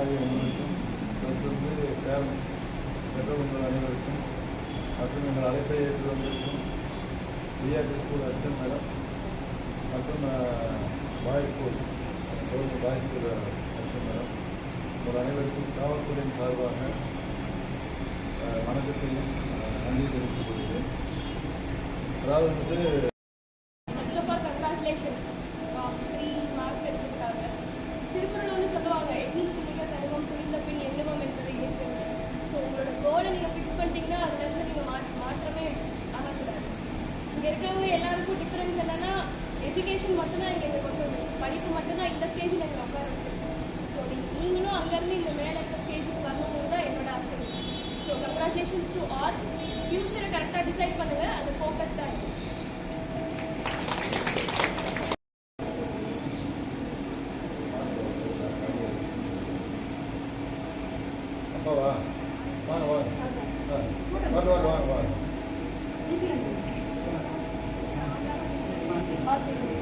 ஆகிய உங்களுக்கும் ப்ளஸ் வந்து பேரண்ட்ஸ் பெற்றோர் உங்கள் அனைவருக்கும் மற்றும் எங்கள் அழைப்பை ஏற்று வந்திருக்கும் பிஆர்டி ஸ்கூல் அச்சன் மேடம் மற்றும் boys school government boys school Achan madam. உங்கள் அனைவருக்கும் காவல்துறையின் சார்பாக வணக்கத்தையும் நன்றி தெரிவித்துக் கொள்கிறேன். அதாவது வந்து இங்கே இருக்கிறவங்க எல்லாருக்கும் டிஃப்ரென்ஸ் என்னன்னா எஜுகேஷன் மட்டும்தான் இங்கே எங்களை கொண்டு வந்து படிப்பு மட்டும்தான் இந்த ஸ்டேஜில் எனக்கு உட்கார வச்சிருக்கு ஸோ நீங்கள் நீங்களும் அங்கேருந்து இந்த மேலே இருக்கிற ஸ்டேஜுக்கு வரணுங்கிறது தான் என்னோட ஆசை. ஸோ கங்க்ராச்சுலேஷன்ஸ் டு ஆல் ஃபியூச்சரை கரெக்டாக டிசைட் பண்ணுங்கள் அது ஃபோக்கஸ்டாக இருக்கும் அப்பாவா வாங்க வாங்க வாங்க வாங்க. வாங்க வாங்க பார்த்துக்கோங்க